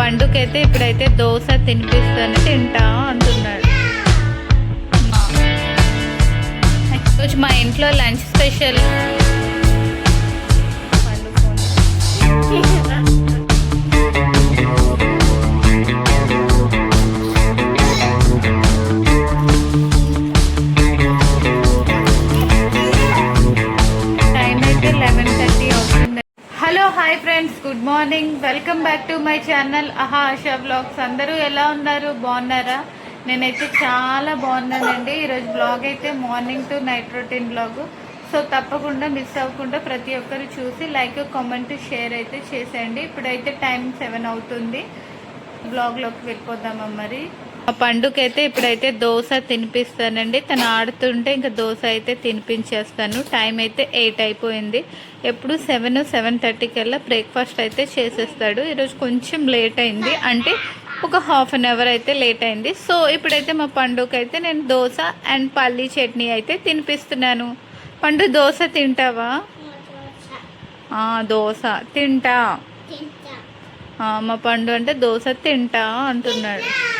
పండుకైతే ఇప్పుడైతే దోశ తినిపిస్తాను తింటా అంటున్నాడు. రోజు మా ఇంట్లో లంచ్ స్పెషల్. పండుగ hello hi friends good morning. Welcome back to my channel అహా ఆశా బ్లాగ్స్ అందరూ ఎలా ఉన్నారు? బాగున్నారా? నేనైతే చాలా బాగున్నానండి. ఈరోజు బ్లాగ్ అయితే morning to night routine vlog so తప్పకుండా మిస్ అవ్వకుండా ప్రతి ఒక్కరు చూసి లైక్ కామెంట్ షేర్ అయితే చేసేయండి. ఇప్పుడైతే టైం సెవెన్ అవుతుంది. బ్లాగ్లోకి వెళ్ళిపోదామా మరి? మా పండుకైతే ఇప్పుడైతే దోశ తినిపిస్తానండి. తను ఆడుతుంటే ఇంకా దోశ అయితే తినిపించేస్తాను. టైం అయితే ఎయిట్ అయిపోయింది. ఎప్పుడు సెవెన్ సెవెన్ థర్టీ కల్లా బ్రేక్ఫాస్ట్ అయితే చేసేస్తాడు. ఈరోజు కొంచెం లేట్ అయింది. అంటే ఒక హాఫ్ అన్ అవర్ అయితే లేట్ అయింది. సో ఇప్పుడైతే మా పండుగ అయితే నేను దోశ అండ్ పల్లీ చట్నీ అయితే తినిపిస్తున్నాను. పండు దోశ తింటావా? ఆ, దోశ తింటా. ఆ, మా పండు అంటే దోశ తింటా అంటున్నాడు.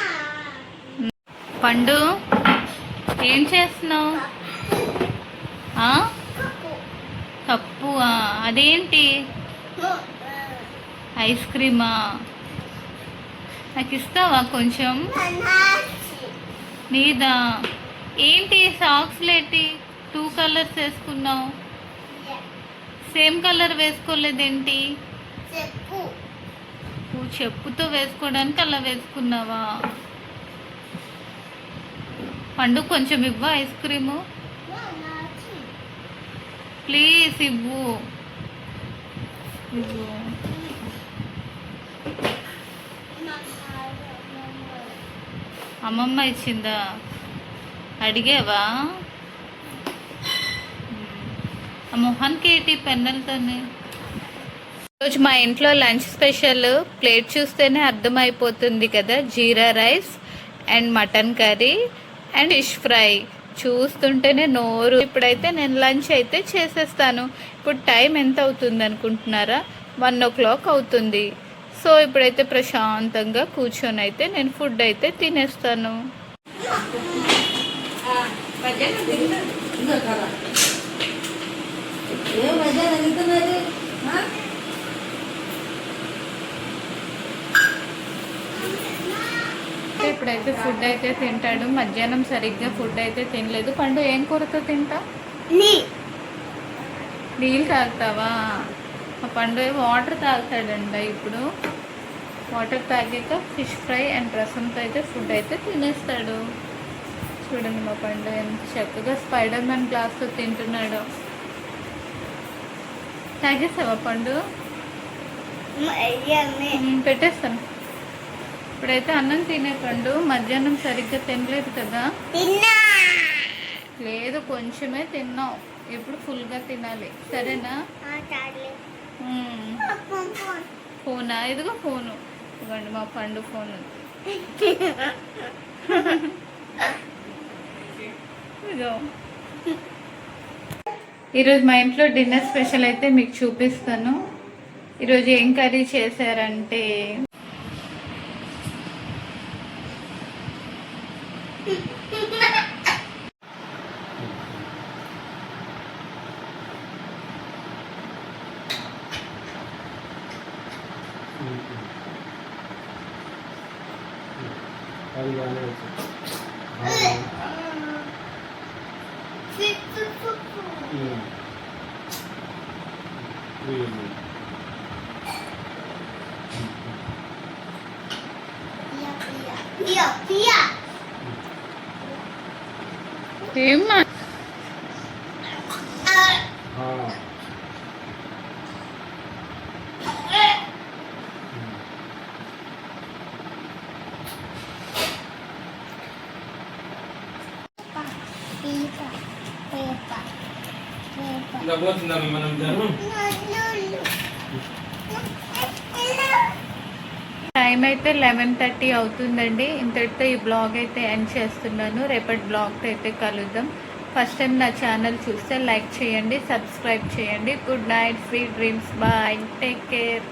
పండు ఏం చేస్తున్నావు? కప్పు అదేంటి? ఐస్ క్రీమా? నాకు ఇస్తావా కొంచెం? నీదా? ఏంటి సాక్స్ లేటి? టూ కలర్స్ వేసుకున్నావు. సేమ్ కలర్ వేసుకోలేదేంటి? చెప్పుతో వేసుకోవడానికి అలా వేసుకున్నావా? పండు కొంచెం ఇవ్వ ఐస్ క్రీము. ప్లీజ్ ఇవ్వు. ఇవ్వు. అమ్మమ్మ ఇచ్చిందా? అడిగావా? ఆ మొహానికి ఏంటి పెన్నెలతోనే? రోజు మా ఇంట్లో లంచ్ స్పెషల్. ప్లేట్ చూస్తేనే అర్థమైపోతుంది కదా. Jeera rice and mutton curry. And fish fry. చూస్తుంటేనే నోరు. ఇప్పుడైతే నేను లంచ్ అయితే చేసేస్తాను. ఇప్పుడు టైం ఎంత అవుతుంది అనుకుంటున్నారా? వన్ ఓ క్లాక్ అవుతుంది. సో ఇప్పుడైతే ప్రశాంతంగా కూర్చొని అయితే నేను ఫుడ్ అయితే తినేస్తాను. ఇప్పుడైతే ఫుడ్ అయితే తింటాడు. మధ్యాహ్నం సరిగ్గా ఫుడ్ అయితే తినలేదు. పండు ఏం కూరతో తింటా? నీళ్ళు తాగుతావా? ఆ పండు వాటర్ తాగుతాడంట ఇప్పుడు. వాటర్ తాగాక ఫిష్ ఫ్రై అండ్ రసంతో అయితే ఫుడ్ అయితే తినేస్తాడు. చూడండి మా పండు ఎంత చక్కగా స్పైడర్ మ్యాన్ గ్లాస్తో తింటున్నాడు. తాగేసావా పండు? పెట్టేస్తాను. ఇప్పుడైతే అన్నం తినే పండు మధ్యాహ్నం సరిగ్గా తినలేదు కదా. లేదు కొంచెమే తిన్నావు ఇప్పుడు ఫుల్గా తినాలి. సరేనా. ఫోనా? ఇదిగో ఫోను. ఇవ్వండి మా పండు ఫోను. ఈరోజు మా ఇంట్లో డిన్నర్ స్పెషల్ అయితే మీకు చూపిస్తాను. ఈరోజు ఏం కర్రీ చేశారంటే అది బాగానే వచ్చింది ఏమ్మా ఇలా పోతుందమ్మా మనం జనం Time అయితే లెవెన్ థర్టీ అవుతుందండి. ఇంతటితో ఈ బ్లాగ్ అయితే ఎండ్ చేస్తున్నాను. రేపటి బ్లాగ్తో అయితే కలుద్దాం. ఫస్ట్ టైం నా ఛానల్ చూస్తే లైక్ చేయండి సబ్స్క్రైబ్ చేయండి. Good night sweet dreams bye take care